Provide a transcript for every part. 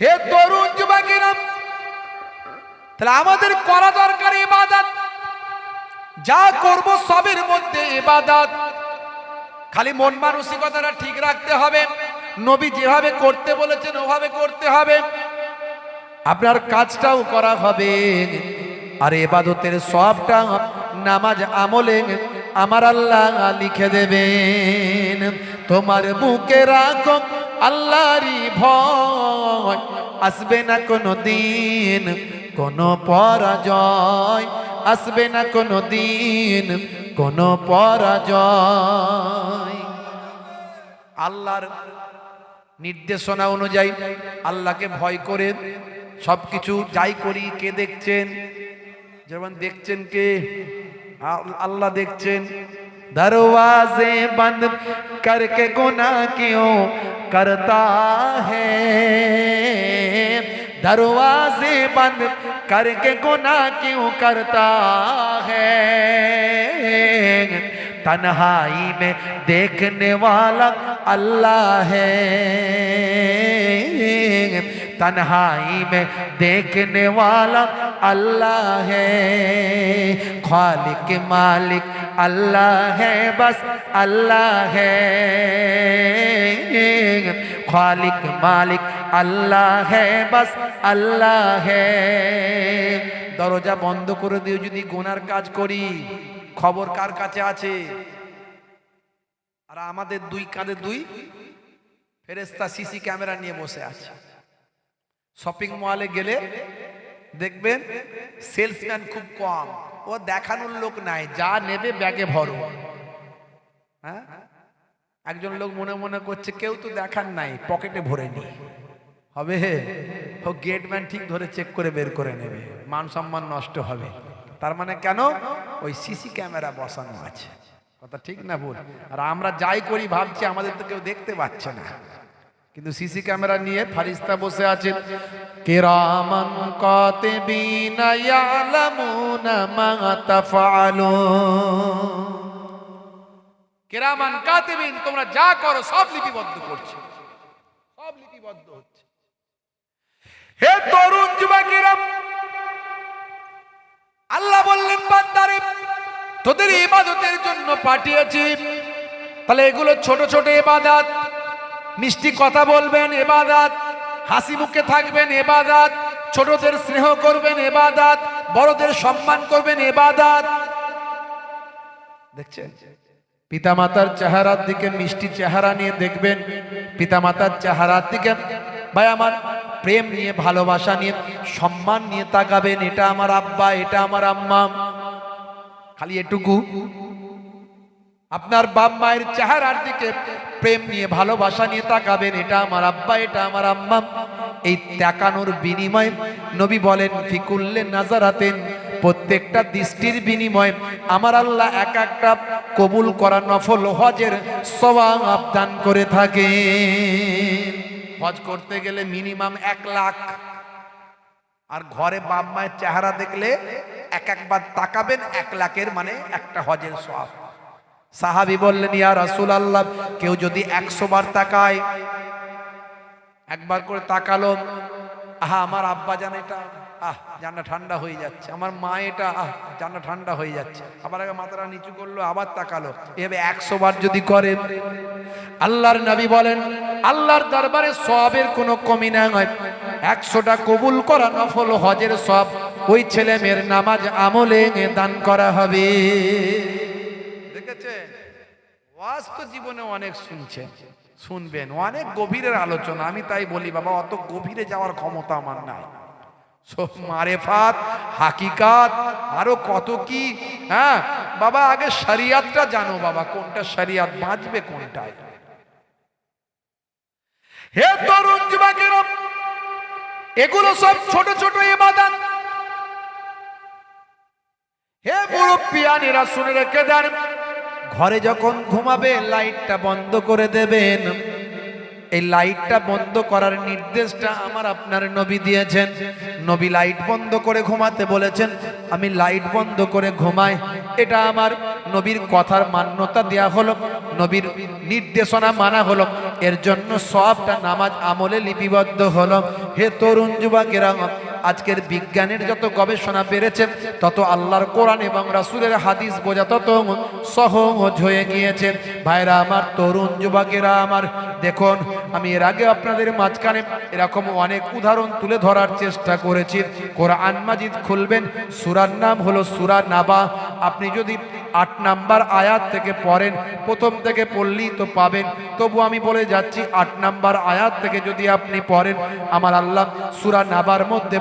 হে তরুণ যুবকেরা, তাহলে আমাদের করা দরকার ইবাদত। যা করব সবের মধ্যে ইবাদত। খালি মন মানসিকতাটা ঠিক রাখতে হবে। নবী যেভাবে করতে বলেছেন, ওভাবে করতে হবে। আপনার কাজটাও করা হবে। আর এবাদতের সবটা নামাজ আমলে আমার আল্লাহ লিখে দেবেন। তোমার বুকে রাখো আল্লাহরই ভয়। আসবে না কোনো দিন কোনো পরাজয়। আসবে না কোনো দিন কোনো পরাজয়। আল্লাহর নির্দেশনা অনুযায়ী আল্লাহকে ভয় করে সব কিছু যাই করি, কে দেখছেন? যেমন দেখছেন কে? আল্লাহ দেখছেন। दरवाजे बंद करके गुना क्यों करता है? दरवाजे बंद करके गुना क्यों करता है? तन्हाई में देखने वाला अल्लाह है। तन्हाई में देखने वाला अल्लाह है खालिक मालिक अल्लाह है बस अल्लाह है खालिक मालिक আল্লাহ হে বাস আল্লাহ হে দরজা বন্ধ করে দিয়ে যদি গোনার কাজ করি খবর কার কাছে আছে আর আমাদের দুই কাঁধে দুই ফেরেস্তা সিসি ক্যামেরা নিয়ে বসে আছে শপিং মলে গেলে দেখবেন সেলসম্যান খুব কম। ও দেখানোর লোক নাই, যা নেবে ব্যাগে ভরো। হ্যাঁ? একজন লোক মনে মনে করছে, কেউ তো দেখার নাই, পকেটে ভরে নি। হবে? ও গেটম্যান ঠিক ধরে চেক করে বের করে নেবে। মান সম্মান নষ্ট হবে। তার মানে কেন? ওই সিসি ক্যামেরা বসানো আছে। কথা ঠিক না ভুল? আর আমরা যাই করি ভাবছি, আমাদের তো কেউ দেখতে পাচ্ছে না। কিন্তু সিসি ক্যামেরা নিয়ে ফারিস্তা বসে আছে। কিরামান তাফআলুন কেরামান কাতিবিন, তোমরা যা করো সব লিপিবদ্ধ করছ। সব লিপিবদ্ধ হচ্ছে। হে তরুণ যুবকেরা, আল্লাহ বললেন, বান্দারে, তোদের ইবাদতের জন্য পাঠিয়েছি। তাহলে এগুলো ছোট ছোট ইবাদত। মিষ্টি কথা বলবেন এবাদাত হাসি মুখে থাকবেন এবাদাত ছোটদের স্নেহ করবেন এবাদাত বড়দের সম্মান করবেন এবাদাত দেখছেন? পিতামাতার চেহারার দিকে মিষ্টি চেহারা নিয়ে দেখবেন। পিতামাতার চেহারার দিকে ভাই আমার প্রেম নিয়ে, ভালোবাসা নিয়ে, সম্মান নিয়ে তাকাবেন, এটা আমার আব্বা, এটা আমার আম্মা। খালি এটুকু। আপনার বাপ মায়ের চেহারার দিকে প্রেম নিয়ে, ভালোবাসা নিয়ে তাকাবেন, এটা আমার আব্বা, এটা আমার আম্মা। এই তাকানোর বিনিময় নবী বলেন, ফিকুল্লে নাজারাতেন, প্রত্যেকটা দৃষ্টির বিনিময় আমার আল্লাহ এক একটা কবুল করা নফল হজের সওয়াব দান করে থাকে হজ করতে গেলে মিনিমাম এক লাখ। আর ঘরে বাপ মায়ের চেহারা দেখলে এক একবার তাকাবেন, এক লাখের মানে একটা হজের সব সাহাবি বললেন, ইয়া রাসুল আল্লাহ কেউ যদি একশো বার তাকায়, একবার করে তাকালো, আহা, আমার আব্বা জান এটা, আহ জানা ঠান্ডা হয়ে যাচ্ছে, আমার মা এটা, আহ জানা ঠান্ডা হয়ে যাচ্ছে, আবার আগে মাথাটা নিচু করল, আবার তাকালো, এভাবে একশো বার যদি করে, আল্লাহর নবী বলেন, আল্লাহর দরবারে সবের কোনো কমি না হয়, একশোটা কবুল করা নফল হজের সব ওই ছেলে মেয়ের নামাজ আমলে দান করা হবে। ওয়াজ তো জীবনে অনেক শুনছেন, শুনবেন, অনেক গভীরের আলোচনা, আমি তাই বলি, বাবা, অত গভীরে যাওয়ার ক্ষমতা আমার নাই। মারেফাত, হাকিকাত, আরও কত কি হ্যাঁ? বাবা, আগে জানো বাবা, কোনটা শরিয়াত, বাঁচবে কোনটায়? হে তরুণ এগুলো সব ছোট ছোট ইবাদত। হে মুরব্বিয়ানিরা শুনে রেখে দেন। ঘরে যখন ঘুমাবে, লাইটটা বন্ধ করে দেবেন। এই লাইটটা বন্ধ করার নির্দেশটা আমার আপনার নবী দিয়েছেন। নবী লাইট বন্ধ করে ঘুমাতে বলেছেন, আমি লাইট বন্ধ করে ঘুমাই। এটা আমার নবীর কথার মান্যতা দেয়া হলো, নবীর নির্দেশনা মানা হলো। এর জন্য সবটা নামাজ আমলে লিপিবদ্ধ হলো। হে তরুণ যুবকেরা আজকের বিজ্ঞানের যত গবেষণা বেড়েছে, তত আল্লাহর কোরআন এবং রাসুলের হাদিস বোঝা তত সহজ হয়ে গিয়েছে। ভাইরা আমার তরুণ যুবকেরা আমার, দেখুন, আমি এর আগে আপনাদের মাঝখানে এরকম অনেক উদাহরণ তুলে ধরার চেষ্টা করেছি। কোরআন মাজিদ খুলবেন, সুরার নাম হলো সুরা নাবা। আপনি যদি আট নাম্বার আয়াত থেকে পড়েন, প্রথম থেকে পড়লেই তো পাবেন। তবু আমি বলে যাচ্ছি, আট নাম্বার আয়াত থেকে যদি আপনি পড়েন, আমার আল্লাহ সুরা নাবার মধ্যে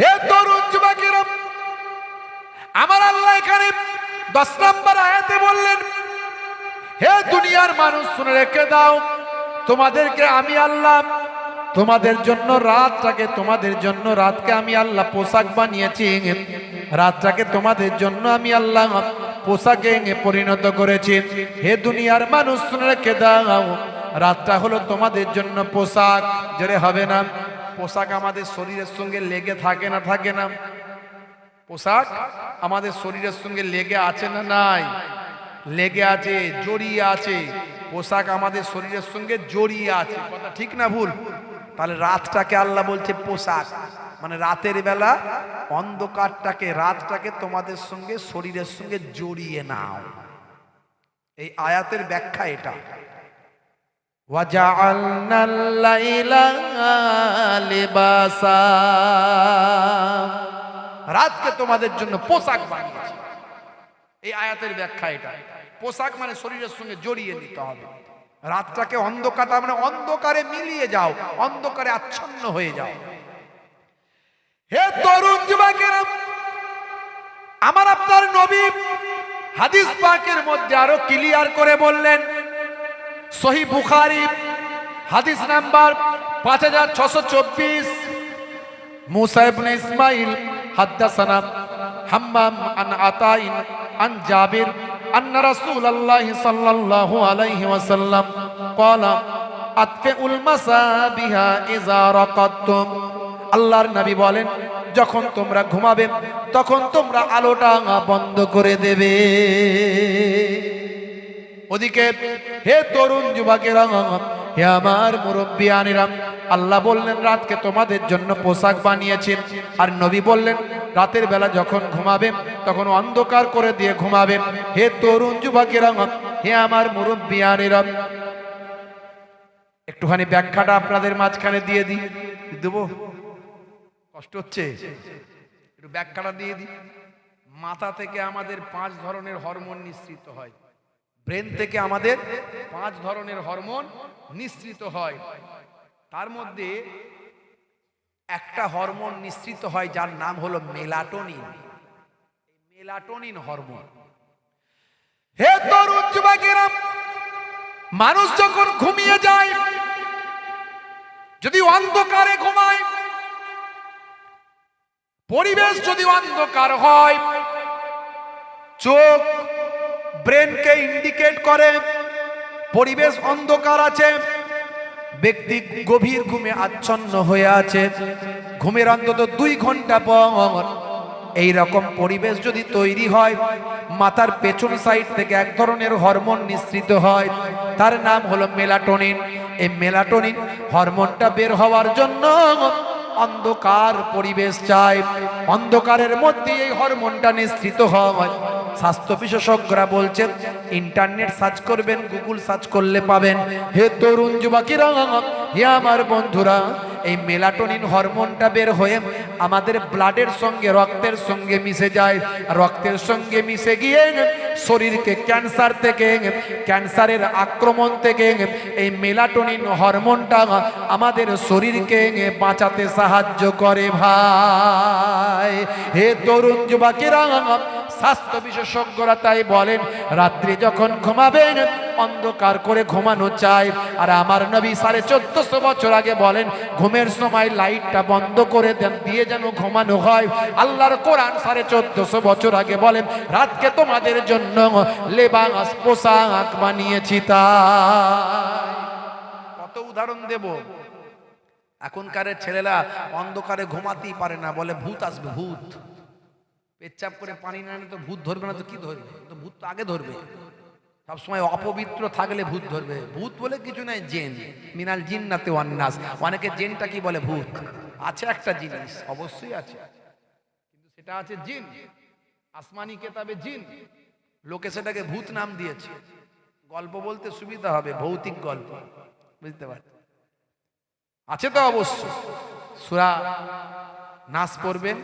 হে তরুণ আমার আল্লাহ এখানে দশ নম্বর আয়াতে বললেন, হে দুনিয়ার মানুষ শুনে রেখে দাও, তোমাদেরকে আমি আল্লাহ, তোমাদের জন্য রাতটাকে, তোমাদের জন্য রাতকে আমি আল্লাহ পোশাক বানিয়েছি। রাতটাকে তোমাদের জন্য আমি আল্লাহ পোশাকে পরিণত করেছি। হে দুনিয়ার মানুষ শুনে রেখে দাও, রাতটা হলো তোমাদের জন্য পোশাক, জোরে হবে না। পোশাক আমাদের শরীরের সঙ্গে লেগে থাকে না থাকে না। পোশাক আমাদের শরীরের সঙ্গে লেগে আছে না নাই? লেগে আছে, জড়িয়ে আছে। পোশাক আমাদের শরীরের সঙ্গে জড়িয়ে আছে। ঠিক না ভুল? তাহলে রাতটাকে আল্লাহ বলছে পোশাক। মানে রাতের বেলা অন্ধকারটাকে, রাতটাকে তোমাদের সঙ্গে, শরীরের সঙ্গে জড়িয়ে নাও। এই আয়াতের ব্যাখ্যা এটা। وجعلنا الليل لباسا রাতকে তোমাদের জন্য পোশাক বানিয়েছি এই আয়াতের ব্যাখ্যা এটা পোশাক মানে শরীরের সঙ্গে জড়িয়ে নিতে হবে রাতটাকে অন্ধকার তার মানে অন্ধকারে মিলিয়ে যাও অন্ধকারে আচ্ছন্ন হয়ে যাও হে তরুণ যুবকেরা আমার আপনার নবী হাদিস পাকের মধ্যে আরো ক্লিয়ার করে বললেন সহি বুখারি হাদিস নাম্বার পাঁচ হাজার ছশো চব্বিশ মুসা ইবনে ইসমাইল হাদ্দাসানা হাম্মাম আন আতাইন আন জাবির أن رسول الله صلى الله عليه وسلم قال أطفئوا المصابيح إذا رقدتم আল্লাহর নবী বলেন যখন তোমরা ঘুমাবে তখন তোমরা আলোটা বন্ধ করে দেবে ওদিকে, হে তরুণ যুবকেরা, হে আমার মুরব্বিয়ানিরা, আল্লাহ বললেন, রাতকে তোমাদের জন্য পোশাক বানিয়েছেন আর নবী বললেন, রাতের বেলা যখন ঘুমাবে, তখন অন্ধকার করে দিয়ে ঘুমাবে। হে তরুণ যুবকেরা, হে আমার মুরব্বিয়ানিরা, একটুখানি ব্যাখ্যাটা আপনাদের মাঝখানে দিয়ে দিই। দেবো? কষ্ট হচ্ছে? একটু ব্যাখ্যাটা দিয়ে দিই। মাথা থেকে আমাদের পাঁচ ধরনের হরমোন নিঃসৃত হয়। ব্রেন থেকে আমাদের পাঁচ ধরনের হরমোন নিঃসৃত হয়। তার মধ্যে একটা হরমোন নিঃসৃত হয় যার নাম হলো মেলাটোনিন। Melatonin hormone. হে তরুণ যুবকেরা, মানুষ যখন ঘুমিয়ে যায়, যদি অন্ধকারে ঘুমায়, পরিবেশ যদি অন্ধকার হয়, চোখ ব্রেনকে ইন্ডিকেট করে, পরিবেশ অন্ধকার আছে, ব্যক্তি গভীর ঘুমে আচ্ছন্ন হয়ে আছে, ঘুমের অন্তত দুই ঘণ্টা পর এই রকম পরিবেশ যদি তৈরি হয়, মাথার পেছন সাইড থেকে এক ধরনের হরমোন নিঃসৃত হয়, তার নাম হলো মেলাটোনিন এই মেলাটোনিন হরমোনটা বের হওয়ার জন্য অন্ধকার পরিবেশ চাই। অন্ধকারের মধ্যে এই হরমোনটা নিঃসৃত হয়। স্বাস্থ্য বিশেষজ্ঞরা বলছেন, ইন্টারনেট সার্চ করবেন, গুগল সার্চ করলে পাবেন। হে তরুণ যুবকেরা, হে আমার বন্ধুরা এই মেলাটোনিন হরমোনটা বের হয়ে আমাদের ব্লাডের সঙ্গে, রক্তের সঙ্গে মিশে যায়। রক্তের সঙ্গে মিশে গিয়ে শরীরকে ক্যান্সার থেকে, ক্যান্সারের আক্রমণ থেকে এই মেলাটোনিন হরমোনটা আমাদের শরীরকে বাঁচাতে সাহায্য করে ভাই। হে তরুণ যুবকেরা স্বাস্থ্য বিশেষজ্ঞরা তাই বলেন, রাত্রি যখন ঘুমাবেন, অন্ধকার করে ঘুমানো চাই। আর আমার নবী সাড়ে চোদ্দশো বছর আগে বলেন, ঘুমের সময় লাইটটা বন্ধ করে দেন, দিয়ে যেন ঘুমানো হয়। আল্লাহর কোরআন সাড়ে চোদ্দশো বছর আগে বলেন, রাতকে তোমাদের জন্য লেবাস, পোশাক বানিয়েছি তাই। কত উদাহরণ দেব? এখনকারের ছেলেরা অন্ধকারে ঘুমাতেই পারে না, বলে ভূত আসবে, ভূত। পেচ্ছাপ করে পানি না তো ভূত ধরবে না তো কি ধরবে? তো ভূত তো আগে ধরবে। সবসময় অপবিত্র থাকলে ভূত ধরবে। ভূত বলে কিছু নাই, জেন। মিনাল জিন জিন্নাতে অন্নাস অনেকে জেনটা কি বলে? ভূত। আছে একটা জিনিস, অবশ্যই আছে। কিন্তু সেটা আছে জিন। আসমানি কেতাবে জিন। লোকে সেটাকে ভূত নাম দিয়েছে। গল্প বলতে সুবিধা হবে, ভৌতিক গল্প। বুঝতে পারছি? আছে তো অবশ্য। সুরা নাস পড়বেন।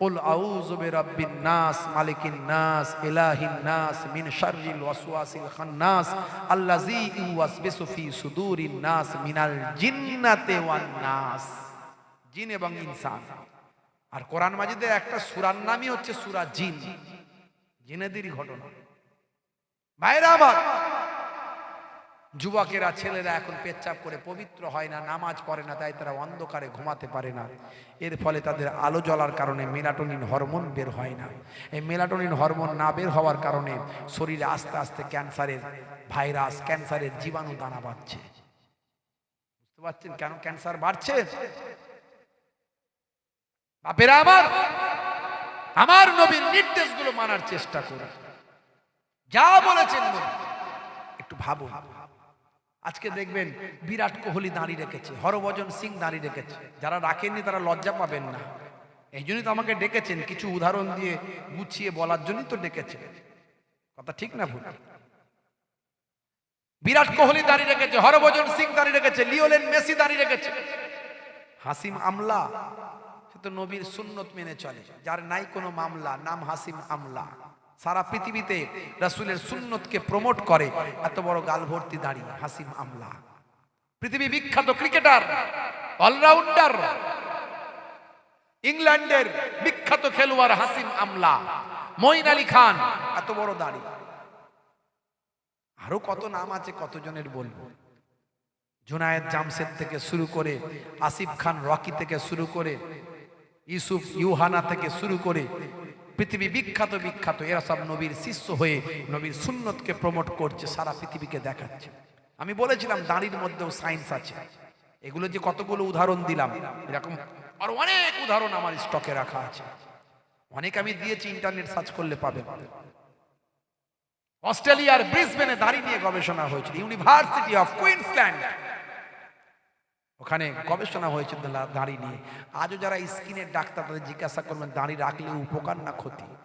قل أعوذ برب الناس مالك الناس إله الناس من شر الوسواس الخناس الذي يوسوس في صدور الناس من الجنة والناس জিন এবং ইনসান আর কোরআন মাজিদের একটা সূরার নামই হচ্ছে সূরা জিন জিনেদেরই ঘটনা ভাইরা আমার যুবকেরা, ছেলেরা এখন পেচ্ছাপ করে পবিত্র হয় না, নামাজ পড়ে না, তাই তারা অন্ধকারে ঘুমাতে পারে না। এর ফলে তাদের আলো জ্বলার কারণে মেলাটোনিন হরমোন বের হয় না। এই মেলাটোনিন হরমোন না বের হওয়ার কারণে শরীরে আস্তে আস্তে ক্যান্সারের ভাইরাস, ক্যান্সারের জীবাণু দানা বাড়ছে। বুঝতে পারছেন কেন ক্যান্সার বাড়ছে? বাপেরা আমার আমার নবীর নির্দেশগুলো মানার চেষ্টা করুন। যা বলেছেন নবী, একটু ভাবুন। আজকে দেখবেন বিরাট কোহলি দাঁড়িয়ে রেখেছে, হরভজন সিং দাঁড়িয়ে রেখেছে। যারা রাখেননি তারা লজ্জা পাবেন না। এই জন্যই তো আমাকে ডেকেছেন, কিছু উদাহরণ দিয়ে গুছিয়ে বলার জন্যই তো ডেকেছেন কথা ঠিক না ভুল? বিরাট কোহলি দাঁড়িয়ে রেখেছে, হরভজন সিং দাঁড়িয়ে রেখেছে লিওলেন মেসি দাঁড়িয়ে রেখেছে। হাসিম আমলা, সে তো নবীর সুন্নত মেনে চলে, যার নাই কোনো মামলা, নাম হাসিম আমলা। সারা পৃথিবীতে রাসূলের সুন্নতকে প্রমোট করে, এত বড় গাল ভর্তি দাঁড়িয়ে হাসিম আমলা। পৃথিবী বিখ্যাত ক্রিকেটার অলরাউন্ডার ইংল্যান্ডের বিখ্যাত খেলোয়াড় হাসিম আমলা, মঈন আলী খান, এত বড় দাড়ি। আরও কত নাম আছে কতজনের বলব? জুনায়েদ জামশেদ থেকে শুরু করে, আসিফ খান রকি থেকে শুরু করে, ইউসুফ ইউহানা থেকে শুরু করে পৃথিবী বিখ্যাত বিখ্যাত, এরা সব নবীর শিষ্য হয়ে নবীর সুন্নতকে প্রমোট করছে, সারা পৃথিবীকে দেখাচ্ছে। আমি বলেছিলাম, দাঁড়ির মধ্যেও সায়েন্স আছে। এগুলো যে কতগুলো উদাহরণ দিলাম, এরকম আর অনেক উদাহরণ আমার স্টকে রাখা আছে। অনেক আমি দিয়েছি ইন্টারনেট সার্চ করলে পাবেন অস্ট্রেলিয়ার ব্রিসবেনে দাঁড়িয়ে নিয়ে গবেষণা হয়েছিল ইউনিভার্সিটি অফ কুইন্সল্যান্ড ওখানে গবেষণা হয়েছে দা- দাঁড়ি নিয়ে। আজও যারা স্কিনের ডাক্তার তাদের জিজ্ঞাসা করবেন, দাঁড়ি রাখলে উপকার না ক্ষতি?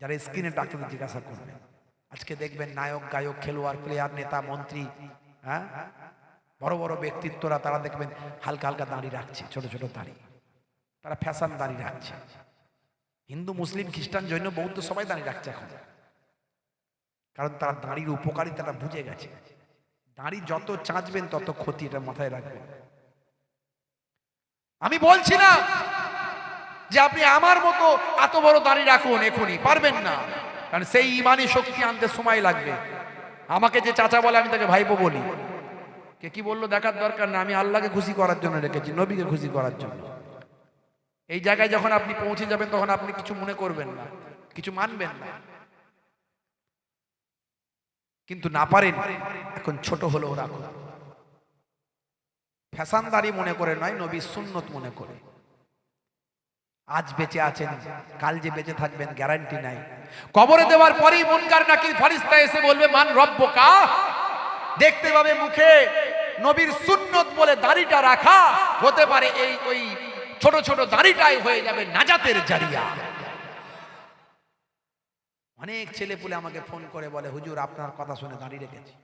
যারা স্কিনের ডাক্তারদের জিজ্ঞাসা করবেন। আজকে দেখবেন নায়ক, গায়ক, খেলোয়াড় প্লেয়ার নেতা, মন্ত্রী হ্যাঁ? বড় বড় ব্যক্তিত্বরা তারা দেখবেন হালকা হালকা দাঁড়ি রাখছে, ছোট ছোট দাঁড়ি। তারা ফ্যাশন দাঁড়ি রাখছে। হিন্দু, মুসলিম, খ্রিস্টান, জৈন, বৌদ্ধ সবাই দাঁড়িয়ে রাখছে এখন। কারণ তারা দাঁড়ির উপকারিতাটা বুঝে গেছে। দাঁড়ি যত চাঁচবেন, তত ক্ষতি এটা মাথায় রাখবেন। আমি বলছি না যে আপনি আমার মতো এত বড় দাড়ি রাখুন এখনই, পারবেন না। কারণ সেই ইমানি শক্তি আনতে সময় লাগবে। আমাকে যে চাচা বলে, আমি তাকে ভাইপো বলি। কে কি বলল, দেখার দরকার না। আমি আল্লাহকে খুশি করার জন্য রেখেছি, নবীকে খুশি করার জন্য। এই জায়গায় যখন আপনি পৌঁছে যাবেন, তখন আপনি কিছু মনে করবেন না, কিছু মানবেন না। কিন্তু না পারেন, এখন ছোট হলেও রাখুন ফ্যাশনদারি মনে করে নয়, নবী সুন্নত মনে করে। আজ বেঁচে আছেন, কাল যে বেঁচে থাকবেন, গ্যারান্টি নাই। কবরে দেওয়ার পরেই মুনকার নাকি ফারিস্তা এসে বলবে, মান রব্বকা? দেখতে পাবে মুখে নবীর সুন্নত বলে দাড়িটা রাখা। হতে পারে এই ওই ছোট ছোট দাড়িটাই হয়ে যাবে নাজাতের জারিয়া। অনেক ছেলে পুলে আমাকে ফোন করে বলে, হুজুর, আপনার কথা শুনে দাঁড়িয়ে রেখেছি।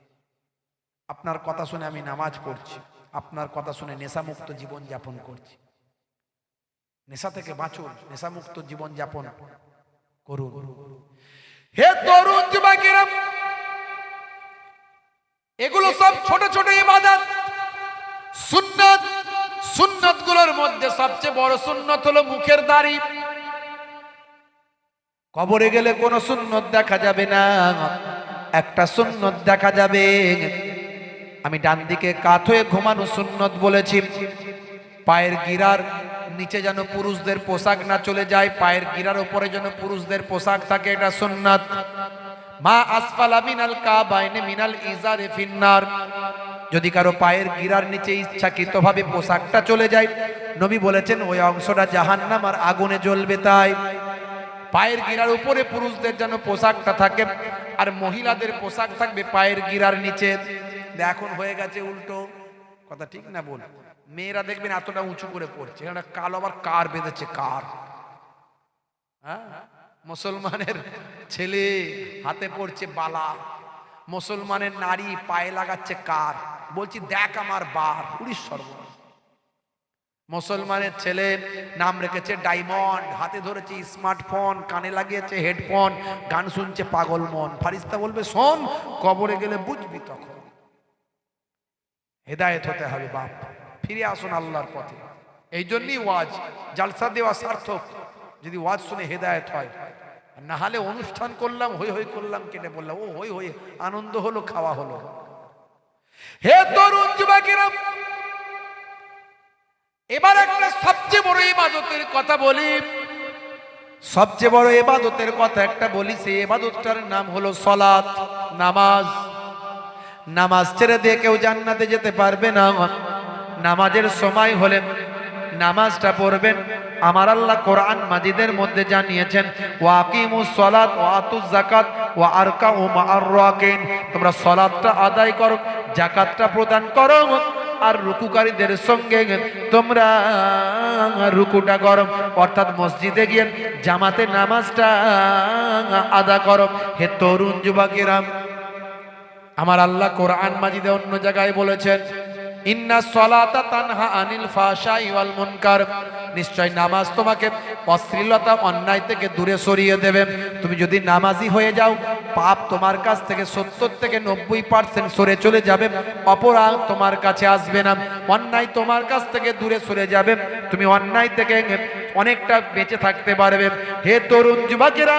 আপনার কথা শুনে আমি নামাজ পড়ছি। আপনার কথা শুনে নেশামুক্ত জীবন যাপন করছি। নেশা থেকে বাঁচুন, নেশামুক্ত জীবন যাপন করুন। হে তরুণ যুবকেরা, এগুলো সব ছোট ছোট ইবাদত। সুন্নত সুন্নতগুলোর মধ্যে সবচেয়ে বড় সুন্নত হলো মুখের দাড়ি। কবরে গেলে কোনো সুন্নত দেখা যাবে না। একটা সুন্নত দেখা যাবে। আমি ডান দিকে কাত হয়ে ঘুমানো সুন্নত বলেছি। পায়ের গিরার নিচে যেন পুরুষদের পোশাক না চলে যায়, পায়ের গিরার উপরে যেন পুরুষদের পোশাক থাকে, এটা সুন্নাত। মা আসফালা মিনাল কাবাইনে মিনাল ইজারে ফিন্নার। যদি কারও পায়ের গিরার নিচে ইচ্ছাকৃতভাবে পোশাকটা চলে যায়, নবী বলেছেন, ওই অংশটা জাহান্নাম আর আগুনে জ্বলবে তাই। পায়ের গিরার উপরে পুরুষদের যেন পোশাকটা থাকে আর মহিলাদের পোশাক থাকবে পায়ের গিরার নিচে। এখন হয়ে গেছে উল্টো। কথা ঠিক না বল? মেয়েরা দেখবেন এতটা উঁচু করে পড়ছে। এটা কালো আবার কার বেঁধেছে? কার? হ্যাঁ? মুসলমানের ছেলে হাতে পড়ছে বালা। মুসলমানের নারী পায়ে লাগাচ্ছে কার? বলছি, দেখ আমার বার। উড়িশ সর্বনাশ মুসলমানের ছেলে নাম রেখেছে ডায়মন্ড, হাতে ধরেছে স্মার্টফোন, কানে লাগিয়েছে হেডফোন, গান শুনছে পাগল মন। ফারিস্তা বলবে, শোন, কবরে গেলে বুঝবি তখন। হেদায়েত হতে হবে বাপ। ফিরে আসুন আল্লাহর পথে। এই জন্যই ওয়াজ, জালসা দেওয়া সার্থক। যদি ওয়াজ শুনে হেদায়েত হয় না হলে অনুষ্ঠান করলাম, হই হই করলাম, কেটে বললাম ও হই হই, আনন্দ হলো, খাওয়া হলো। হে তরুণ যুবকেরা এবার একটা সবচেয়ে বড় ইবাদতের কথা বলি। সবচেয়ে বড় এবাদতের কথা একটা বলি, সেই এবাদতটার নাম হলো সলাত নামাজ। নামাজ ছেড়ে দিয়ে কেউ জান্নাতে যেতে পারবে না। নামাজের সময় হলে নামাজটা পড়বেন। আমার আল্লাহ কোরআন মাজিদের মধ্যে জানিয়েছেন ওয়াকিমুস সালাত ওয়া আতুজ যাকাত ওয়া আরকাউ মা'আর রাকিন। তোমরা সালাতটা আদায় করো, যাকাতটা প্রদান করো। আর রুকুকারীদের সঙ্গে তোমরা রুকুটা গরম। অর্থাৎ মসজিদে গিয়ে জামাতে নামাজটা আদা করম হে তরুণ যুবকেরা, আমার আল্লাহ কোরআন মাজিদে অন্য জায়গায় বলেছেন ইন্না সলাতা তানহা আনিল ফাশাই ওয়াল মুনকার। নিশ্চয় নামাজ তোমাকে অশ্লীলতা, অন্যায় থেকে দূরে সরিয়ে দেবে। তুমি যদি নামাজি হয়ে যাও, পাপ তোমার কাছ থেকে সত্তর থেকে নব্বই পার্সেন্ট সরে চলে যাবে, অপরাধ তোমার কাছে আসবে না। অন্যায় তোমার কাছ থেকে দূরে সরে যাবে। তুমি অন্যায় থেকে অনেকটা বেঁচে থাকতে পারবে। হে তরুণ যুবকেরা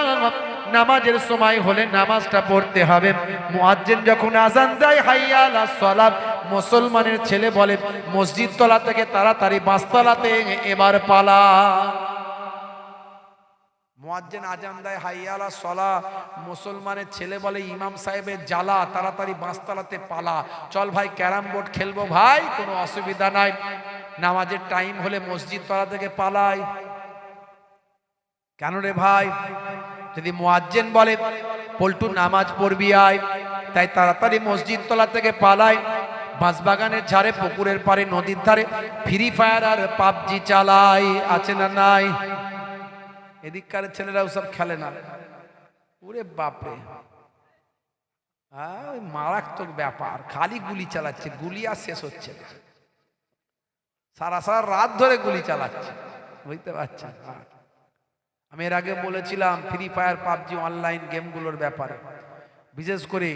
নামাজের সময় হলে নামাজটা পড়তে হবে। মুয়াজ্জিন যখন আজান দেয়, হাইয়া আলাস সালাত, মুসলমানের ছেলে বলে, মসজিদ তলা থেকে তাড়াতাড়ি বাসতলাতে এবার পালা। মুয়াজ্জিন আজান দেয়, হাইয়া আলাস সলা মুসলমানের ছেলে বলে, ইমাম সাহেবের জ্বালা, তাড়াতাড়ি বাসতলাতে পালা। চল ভাই, ক্যারাম বোর্ড খেলব ভাই, কোনো অসুবিধা নাই। নামাজের টাইম হলে মসজিদ তলা থেকে পালাই। কেন রে ভাই? যদি মোয়াজ্জেন বলে, পল্টু নামাজ পড়বি আয়। তাই তাড়াতাড়ি মসজিদ তলা থেকে পালায়। বাঁশবাগানের ঝাড়ে, পুকুরের পারে নদীর ধারে ফ্রি ফায়ার আর পাবজি চালায়। আছে না নাই? এদিককার ছেলেরা সব খেলে না। ওরে বাপরে। হ্যাঁ ওই মারাত্মক ব্যাপার। খালি গুলি চালাচ্ছে, গুলি আর শেষ হচ্ছে না। সারা সারা রাত ধরে গুলি চালাচ্ছে। বুঝতে পারছেন? আমি এর আগে বলেছিলাম ফ্রি ফায়ার পাবজি অনলাইন গেমগুলোর ব্যাপারে। বিশেষ করে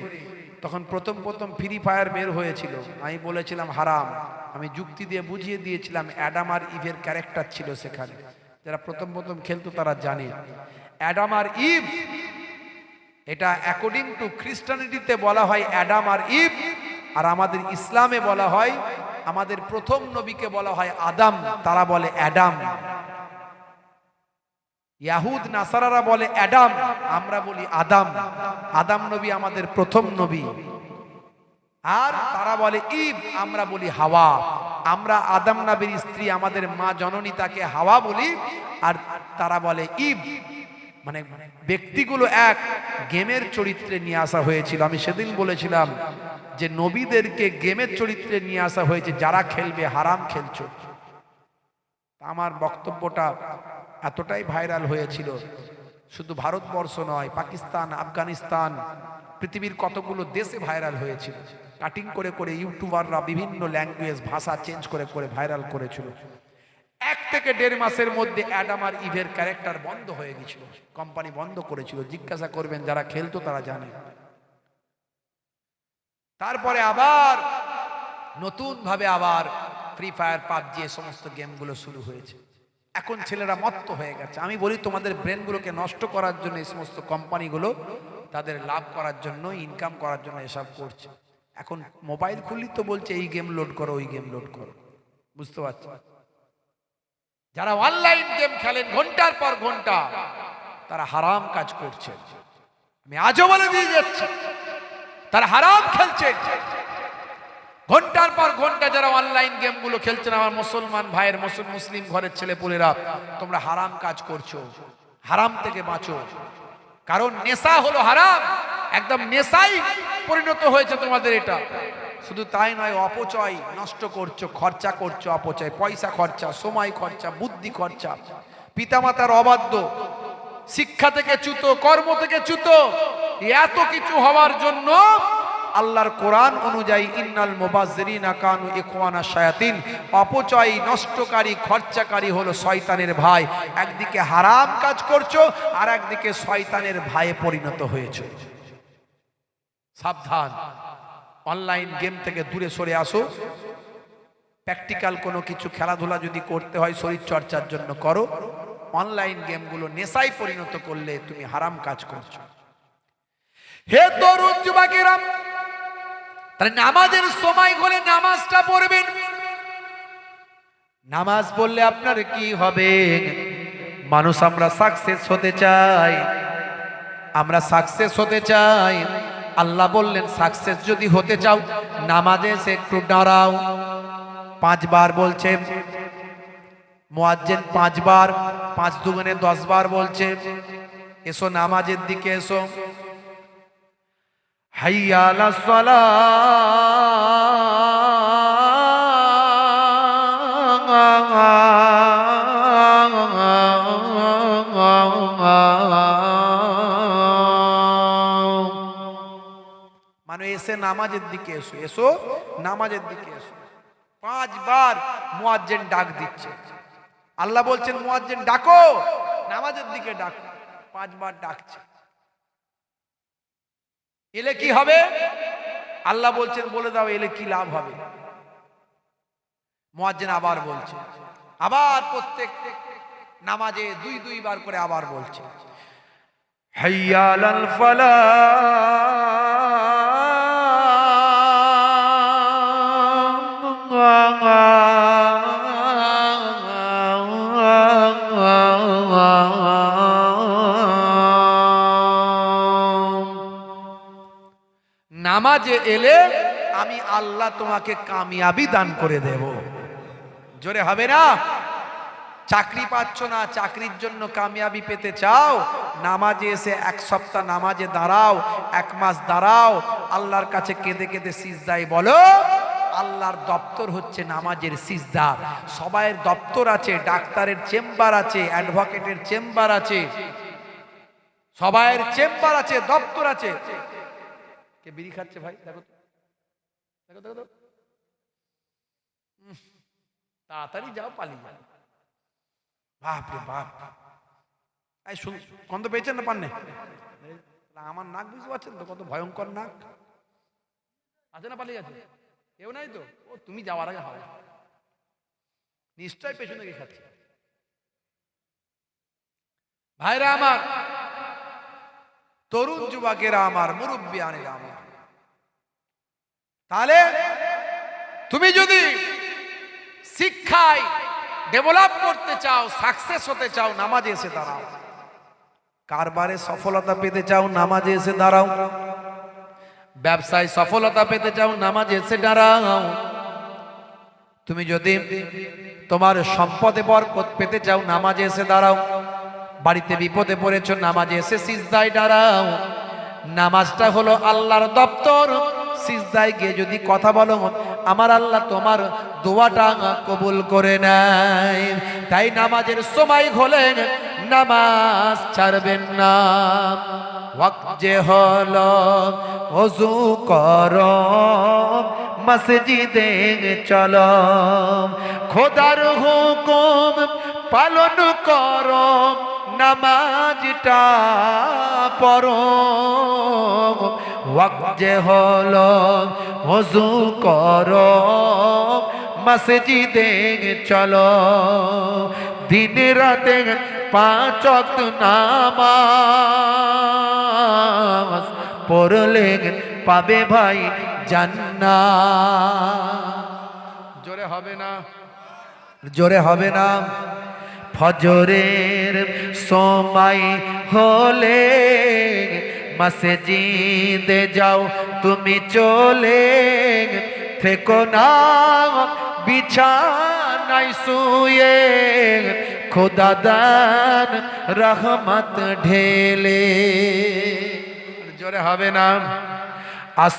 তখন প্রথম প্রথম ফ্রি ফায়ার বের হয়েছিল। আমি বলেছিলাম হারাম। আমি যুক্তি দিয়ে বুঝিয়ে দিয়েছিলাম অ্যাডাম আর ইভের ক্যারেক্টার ছিল সেখানে। যারা প্রথম প্রথম খেলতো তারা জানে। অ্যাডাম আর ইভ এটা অ্যাকর্ডিং টু খ্রিস্টানিটিতে বলা হয় অ্যাডাম আর ইভ আর আমাদের ইসলামে বলা হয়, আমাদের প্রথম নবীকে বলা হয় আদাম তারা বলে অ্যাডাম ইয়াহুদ নাসারারা বলে অ্যাডাম, আমরা বলি আদাম। আদাম নবী আমাদের প্রথম নবী। আর তারা বলে ইব, আমরা বলি হাওয়া। আমরা আদাম নবীর স্ত্রী, আমাদের মা জননী তাকে হাওয়া বলি, আর তারা বলে ইব। মানে ব্যক্তিগুলো এক, গেমের চরিত্রে নিয়ে আসা হয়েছিল। আমি সেদিন বলেছিলাম যে নবীদেরকে গেমের চরিত্রে নিয়ে আসা হয়েছে, যারা খেলবে, হারাম খেলছো। আমার বক্তব্যটা এতটাই ভাইরাল হয়েছিল। শুধু ভারতবর্ষ নয়, পাকিস্তান, আফগানিস্তান, পৃথিবীর কতগুলো দেশে ভাইরাল হয়েছিল। কাটিং করে করে ইউটিউবাররা বিভিন্ন ল্যাঙ্গুয়েজ ভাষা চেঞ্জ করে করে ভাইরাল করেছিল। এক থেকে দেড় মাসের মধ্যে অ্যাডাম আর ইভের ক্যারেক্টার বন্ধ হয়ে গেছিল। কোম্পানি বন্ধ করেছিল। জিজ্ঞাসা করবেন, যারা খেলতো তারা জানে। তারপরে আবার নতুন ভাবে আবার ফ্রি ফায়ার পাবজি এ সমস্ত গেমগুলো শুরু হয়েছে। এখন ছেলেরা মত্ত হয়ে গেছে। আমি বলি, তোমাদের ব্রেনগুলোকে নষ্ট করার জন্য এই সমস্ত কোম্পানিগুলো তাদের লাভ করার জন্য ইনকাম করার জন্য এসব করছে। এখন মোবাইল খুললি তো বলছে, এই গেম লোড করো, ওই গেম লোড করো। বুঝতে পারছ? যারা অনলাইন গেম খেলেন ঘণ্টার পর ঘণ্টা তারা হারাম কাজ করছে। আমি আজও বলে দিয়ে যাচ্ছি, তারা হারাম খেলছে। ঘণ্টার পর ঘণ্টা যারা অনলাইন গেমগুলো খেলছেন, আমার মুসলমান ভাইয়ের মুসল- মুসলিম ঘরের ছেলে ছেলেপুলেরা, তোমরা হারাম কাজ করছ, হারাম থেকে বাঁচো। কারণ নেশা হলো হারাম, একদম নেশাই পরিণত হয়েছে তোমাদের এটা। শুধু তাই নয়, অপচয় নষ্ট করছ, খরচা করছ অপচয়। পয়সা খরচা, সময় খরচা, বুদ্ধি খরচা। পিতামাতার অবাধ্য, শিক্ষা থেকে চ্যুত, কর্ম থেকে চ্যুত। এত কিছু হওয়ার জন্য আল্লাহর কোরআন অনুযায়ী ইন্নাল মুবাজ্জিরিনা কানু ইখওয়ানা শায়াতিন। অপচয়, নষ্টকারী, খরচাকারী হলো শয়তানের ভাই। একদিকে হারাম কাজ করছ আর একদিকে শয়তানের ভাইয়ে পরিণত হয়েছে। সাবধান। অনলাইন গেম থেকে দূরে সরে আসো। প্র্যাকটিক্যাল কোনো কিছু খেলাধুলা যদি করতে হয় শরীর চর্চার জন্য করো। অনলাইন গেমগুলো নেশায় পরিণত করলে তুমি হারাম কাজ করছ। হে তরুণ যুবকেরাম তাহলে নামাজের সময় হলে নামাজটা পড়বেন। নামাজ পড়লে আপনার কি হবে? মানুষ আমরা সাকসেস হতে চাই। আমরা সাকসেস হতে চাই। আল্লাহ বললেন সাকসেস যদি হতে চাও, নামাজে এসে একটু দাঁড়াও। পাঁচবার বলছে। মোয়াজ্জেন পাঁচবার, পাঁচ দুগুণে দশ বার বলছে। এসো নামাজের দিকে এসো। হাইয়া আলা মানে এসে নামাজের দিকে এসো এসো নামাজের দিকে এসো। পাঁচবার মুয়াজ্জেন ডাক দিচ্ছে। আল্লাহ বলছেন, মুয়াজ্জেন ডাকো, নামাজের দিকে ডাকো। পাঁচবার ডাকছে। এলে কি হবে? আল্লাহ বলছেন, বলে দাও, এলে কি লাভ হবে? মোয়াজ্জেন আবার বলছে, আবার প্রত্যেক নামাজে দুই, দুইবার করে আবার বলছে, হাইয়ালাল নামাজে এলে আমি আল্লাহ তোমাকে কামিয়াবি দান করে দেব। জোরে হবে না? চাকরি পাচ্ছ না, চাকরির জন্য কামিয়াবি পেতে চাও? নামাজে এসে এক সপ্তাহ নামাজে দাঁড়াও, এক মাস দাঁড়াও, আল্লাহর কাছে কেঁদে কেঁদে সিজদাই বলো, আল্লাহর দপ্তর হচ্ছে নামাজের সিজদা। সবাইয়ের দপ্তর আছে, ডাক্তারের চেম্বার আছে, অ্যাডভোকেটের চেম্বার আছে, সবাইয়ের চেম্বার আছে, দপ্তর আছে। কে বিড়ি খাচ্ছে ভাই? দেখো তো। দেখো দেখো তাড়াতাড়ি যাও পালিয়ে যাও। বাপ রে বাপ। এই শুন গন্ধ পেয়েছেন না পান্নে? আমার নাক বুঝতে পারছেন তো কত ভয়ঙ্কর নাক। আছে না পালিয়ে গেছে? কেউ নাই তো? ও তুমি যাওয়ার আগে হবে নিশ্চয় পেছনে গিয়ে খাচ্ছে। ভাইরা আমার তরুণ যুবকেরা আমার মুরব্বী আনেরা আমার। তাহলে তুমি যদি শিক্ষায় ডেভেলপ করতে চাও সাকসেস হতে চাও, নামাজে এসে দাঁড়াও। কারবারে সফলতা পেতে চাও, নামাজে এসে দাঁড়াও। ব্যবসায় সফলতা পেতে চাও, নামাজে এসে দাঁড়াও। তুমি যদি তোমার সম্পদে বরকত পেতে চাও, নামাজে এসে দাঁড়াও। বাড়িতে বিপদে পড়েছো, নামাজে এসে সিজদায় দাঁড়াও। নামাজটা হলো আল্লাহর দপ্তর। সিজদায় গিয়ে যদি কথা বলো আমার আল্লাহ তোমার দোয়াটা কবুল করে নেয়। তাই নামাজের সময় হলেন, নামাজ ছাড়বেন না। ওয়াক্ত যে হলো, অজু কর, মসজিদে চলো। খোদার হুকুম পালন করো, নামাজটা পড়ো। ওয়াক্ত হলো অজু করো, মসজিদে চলো। দিনে রাতে পাঁচ নামাজ পড়লে পাবে ভাই জান্নাত। জোরে হবে না? জোরে হবে না? ফজরের সময় হলে মসজিদে যাও, তুমি চলে থেকো না। বিছানায় শুয়ে খোদা দান রহমত ঢেলে। জোরে হবে না। আস